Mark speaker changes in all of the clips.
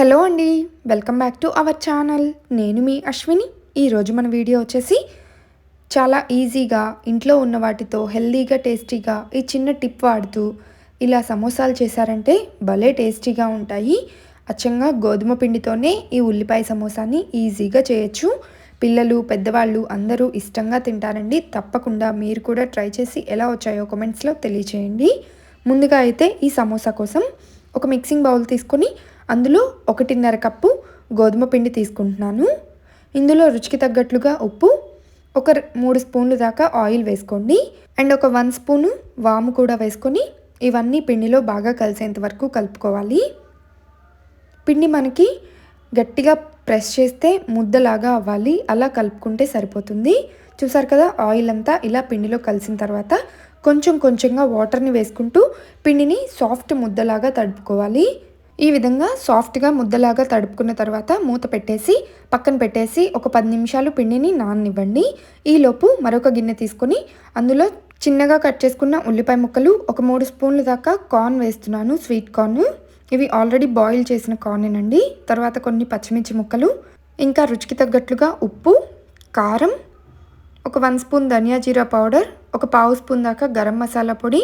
Speaker 1: Hello అండి welcome back to our channel. నేను మీ అశ్విని. ఈరోజు మన వీడియో వచ్చేసి చాలా ఈజీగా ఇంట్లో ఉన్న వాటితో హెల్దీగా టేస్టీగా ఈ చిన్న టిప్ వాడుతూ ఇలా సమోసాలు చేశారంటే భలే టేస్టీగా ఉంటాయి. అచ్చంగా గోధుమ పిండితోనే ఈ ఉల్లిపాయ సమోసాని ఈజీగా చేయొచ్చు. పిల్లలు పెద్దవాళ్ళు అందరూ ఇష్టంగా తింటారండి. తప్పకుండా మీరు కూడా ట్రై చేసి ఎలా వచ్చాయో కామెంట్స్లో తెలియచేయండి. ముందుగా అయితే ఈ సమోసా కోసం ఒక మిక్సింగ్ బౌల్ తీసుకొని అందులో ఒకటిన్నర కప్పు గోధుమ పిండి తీసుకుంటున్నాను. ఇందులో రుచికి తగ్గట్లుగా ఉప్పు ఒక మూడు స్పూన్లు దాకా ఆయిల్ వేసుకోండి. అండ్ ఒక వన్ స్పూను వాము కూడా వేసుకొని ఇవన్నీ పిండిలో బాగా కలిసేంత వరకు కలుపుకోవాలి. పిండి మనకి గట్టిగా ప్రెస్ చేస్తే ముద్దలాగా అవ్వాలి. అలా కలుపుకుంటే సరిపోతుంది. చూసారు కదా ఆయిల్ అంతా ఇలా పిండిలో కలిసిన తర్వాత కొంచెం కొంచెంగా వాటర్ని వేసుకుంటూ పిండిని సాఫ్ట్ ముద్దలాగా తడుపుకోవాలి. ఈ విధంగా సాఫ్ట్గా ముద్దలాగా తడుపుకున్న తర్వాత మూత పెట్టేసి పక్కన పెట్టేసి ఒక పది నిమిషాలు పిండిని నాననివ్వండి. ఈలోపు మరొక గిన్నె తీసుకొని అందులో చిన్నగా కట్ చేసుకున్న ఉల్లిపాయ ముక్కలు ఒక మూడు స్పూన్ల దాకా కార్న్ వేస్తున్నాను స్వీట్ కార్న్ ఇవి ఆల్రెడీ బాయిల్ చేసిన కార్నేనండి తర్వాత కొన్ని పచ్చిమిర్చి ముక్కలు ఇంకా రుచికి తగ్గట్లుగా ఉప్పు కారం ఒక వన్ స్పూన్ ధనియా జీరా పౌడర్ ఒక పావు స్పూన్ దాకా గరం మసాలా పొడి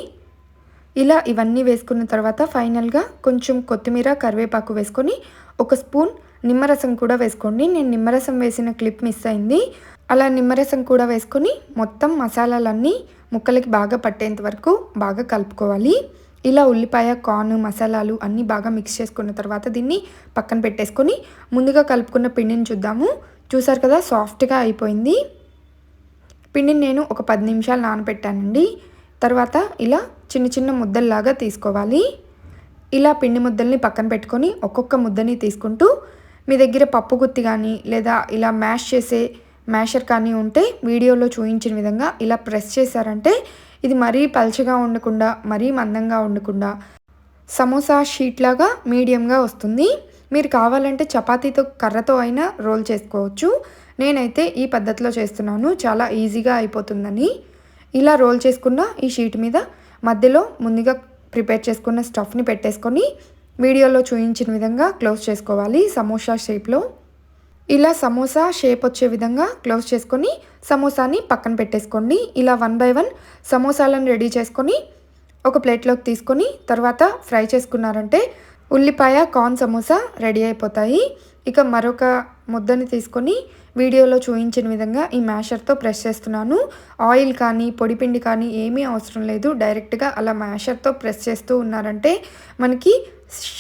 Speaker 1: ఇలా ఇవన్నీ వేసుకున్న తర్వాత ఫైనల్గా కొంచెం కొత్తిమీర కరివేపాకు వేసుకొని ఒక స్పూన్ నిమ్మరసం కూడా వేసుకోండి. నేను నిమ్మరసం వేసిన క్లిప్ మిస్ అయింది. అలా నిమ్మరసం కూడా వేసుకొని మొత్తం మసాలాలన్నీ ముక్కలకి బాగా పట్టేంత వరకు బాగా కలుపుకోవాలి. ఇలా ఉల్లిపాయ కార్న్ మసాలాలు అన్నీ బాగా మిక్స్ చేసుకున్న తర్వాత దీన్ని పక్కన పెట్టేసుకొని ముందుగా కలుపుకున్న పిండిని చూద్దాము. చూసారు కదా సాఫ్ట్గా అయిపోయింది. పిండిని నేను ఒక పది నిమిషాలు నానబెట్టానండి. తర్వాత ఇలా చిన్న చిన్న ముద్దల్లాగా తీసుకోవాలి. ఇలా పిండి ముద్దల్ని పక్కన పెట్టుకొని ఒక్కొక్క ముద్దని తీసుకుంటూ మీ దగ్గర పప్పు గుత్తి కానీ లేదా ఇలా మ్యాష్ చేసే మ్యాషర్ కానీ ఉంటే వీడియోలో చూపించిన విధంగా ఇలా ప్రెస్ చేశారంటే ఇది మరీ పల్చగా ఉండకుండా మరీ మందంగా ఉండకుండా సమోసా షీట్ లాగా మీడియంగా వస్తుంది. మీరు కావాలంటే చపాతీతో కర్రతో అయినా రోల్ చేసుకోవచ్చు. నేనైతే ఈ పద్ధతిలో చేస్తున్నాను. చాలా ఈజీగా అయిపోతుందని. ఇలా రోల్ చేసుకున్న ఈ షీట్ మీద మధ్యలో ముందుగా ప్రిపేర్ చేసుకున్న స్టఫ్ని పెట్టేసుకొని వీడియోలో చూపించిన విధంగా క్లోజ్ చేసుకోవాలి సమోసా షేప్లో. ఇలా సమోసా షేప్ వచ్చే విధంగా క్లోజ్ చేసుకొని సమోసాని పక్కన పెట్టేసుకోండి. ఇలా వన్ బై వన్ సమోసాలను రెడీ చేసుకొని ఒక ప్లేట్లోకి తీసుకొని తర్వాత ఫ్రై చేసుకున్నారంటే ఉల్లిపాయ కార్న్ సమోసా రెడీ అయిపోతాయి. ఇక మరొక ముద్దని తీసుకొని వీడియోలో చూపించిన విధంగా ఈ మ్యాషర్తో ప్రెస్ చేస్తున్నాను. ఆయిల్ కానీ పొడిపిండి కానీ ఏమీ అవసరం లేదు. డైరెక్ట్గా అలా మ్యాషర్తో ప్రెస్ చేస్తూ ఉన్నారంటే మనకి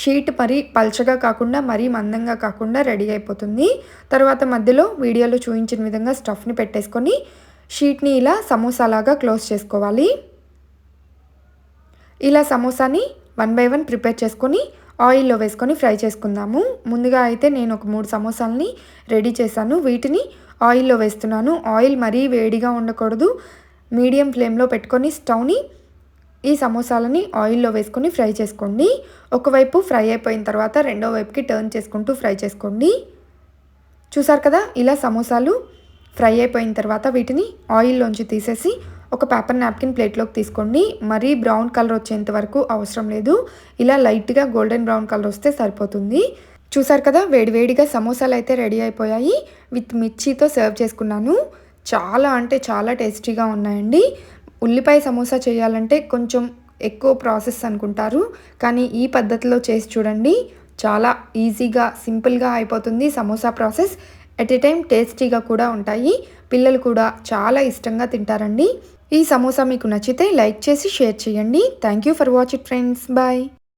Speaker 1: షీట్ మరీ పల్చగా కాకుండా మరీ మందంగా కాకుండా రెడీ అయిపోతుంది. తర్వాత మధ్యలో వీడియోలో చూపించిన విధంగా స్టఫ్ని పెట్టేసుకొని షీట్ని ఇలా సమోసాలాగా క్లోజ్ చేసుకోవాలి. ఇలా సమోసాని వన్ బై వన్ ప్రిపేర్ చేసుకొని ఆయిల్లో వేసుకొని ఫ్రై చేసుకుందాము. ముందుగా అయితే నేను ఒక మూడు సమోసాలని రెడీ చేశాను. వీటిని ఆయిల్లో వేస్తున్నాను. ఆయిల్ మరీ వేడిగా ఉండకూడదు. మీడియం ఫ్లేమ్లో పెట్టుకొని స్టవ్ని ఈ సమోసాలని ఆయిల్లో వేసుకొని ఫ్రై చేసుకోండి. ఒకవైపు ఫ్రై అయిపోయిన తర్వాత రెండో వైపుకి టర్న్ చేసుకుంటూ ఫ్రై చేసుకోండి. చూసారు కదా ఇలా సమోసాలు ఫ్రై అయిపోయిన తర్వాత వీటిని ఆయిల్లోంచి తీసేసి ఒక పేపర్ నాప్కిన్ ప్లేట్లోకి తీసుకోండి. మరీ బ్రౌన్ కలర్ వచ్చేంత వరకు అవసరం లేదు. ఇలా లైట్గా గోల్డెన్ బ్రౌన్ కలర్ వస్తే సరిపోతుంది. చూసారు కదా వేడివేడిగా సమోసాలు అయితే రెడీ అయిపోయాయి. విత్ మిర్చితో సర్వ్ చేసుకున్నాను. చాలా అంటే చాలా టేస్టీగా ఉన్నాయండి. ఉల్లిపాయ సమోసా చేయాలంటే కొంచెం ఎక్కువ ప్రాసెస్ అనుకుంటారు. కానీ ఈ పద్ధతిలో చేసి చూడండి. చాలా ఈజీగా సింపుల్గా అయిపోతుంది samosa process at a time టేస్టీగా కూడా ఉంటాయి. పిల్లలు కూడా చాలా ఇష్టంగా తింటారండి. ఈ సమోసా మీకు నచ్చితే లైక్ చేసి షేర్ చేయండి. Thank you for watch it friends bye